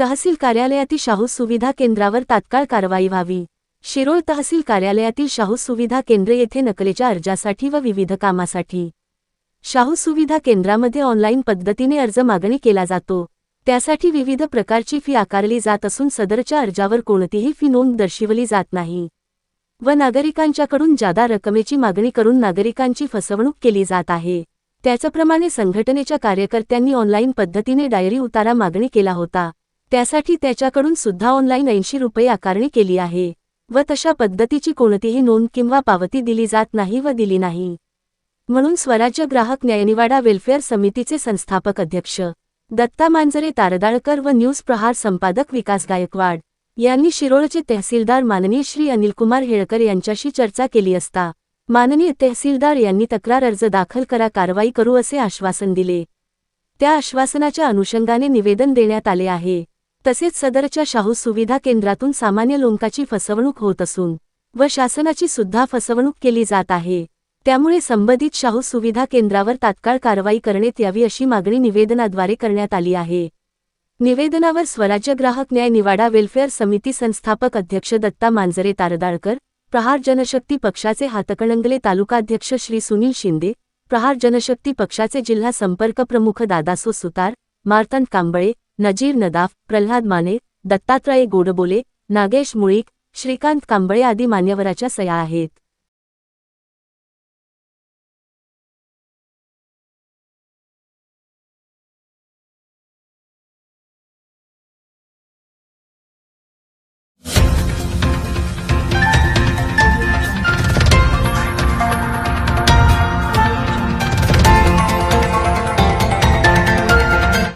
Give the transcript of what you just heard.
तहसील कार्यालयातील शाहू सुविधा केंद्रावर तात्काळ कारवाई व्हावी. शिरोळ तहसील कार्यालयातील शाहू सुविधा केंद्र येथे नकलेच्या अर्जासाठी व विविध कामासाठी. शाहू सुविधा केंद्रामध्ये ऑनलाईन पद्धतीने अर्ज मागणी केला जातो. त्यासाठी विविध प्रकारची फी आकारली जात असून सदरच्या अर्जावर कोणतीही फी नोंद दर्शवली जात नाही. व नागरिकांच्याकडून जादा रकमेची मागणी करून नागरिकांची फसवणूक केली जात आहे. त्याचप्रमाणे संघटनेच्या कार्यकर्त्यांनी ऑनलाईन पद्धतीने डायरी उतारा मागणी केला होता. त्यासाठी त्याच्याकडून सुद्धा ऑनलाईन ऐंशी रुपये आकारणी केली आहे व तशा पद्धतीची कोणतीही नोंद किंवा पावती दिली जात नाही व दिली नाही. म्हणून स्वराज्य ग्राहक न्यायनिवाडा वेलफेअर समितीचे संस्थापक अध्यक्ष दत्ता मांजरे तारदाळकर व न्यूज प्रहार संपादक विकास गायकवाड यांनी शिरोळचे तहसीलदार माननीय श्री अनिलकुमार हेळकर यांच्याशी चर्चा केली असता माननीय तहसीलदार यांनी तक्रार अर्ज दाखल करा कारवाई करू असे आश्वासन दिले. त्या आश्वासनाच्या अनुषंगाने निवेदन देण्यात आले आहे. तसेच सदरच्या शाहू सुविधा केंद्रातून सामान्य लोकांची फसवणूक होत असून व शासनाची सुद्धा फसवणूक केली जात आहे. त्यामुळे संबंधित शाहू सुविधा केंद्रावर तात्काळ कारवाई करण्यात यावी अशी मागणी निवेदनाद्वारे करण्यात आली आहे. निवेदनावर स्वराज्य ग्राहक न्याय निवाडा वेलफेअर समिती संस्थापक अध्यक्ष दत्ता मांजरे तारदाळकर प्रहार जनशक्ती पक्षाचे हातकणंगले तालुकाध्यक्ष श्री सुनील शिंदे प्रहार जनशक्ती पक्षाचे जिल्हा संपर्क प्रमुख दादासो सुतार मार्तन कांबळे नजीर नदाफ प्रल्हाद माने दत्तात्रय गोडबोले नागेश मुळीक श्रीकांत कांबळे आदी मान्यवराच्या सया आहेत.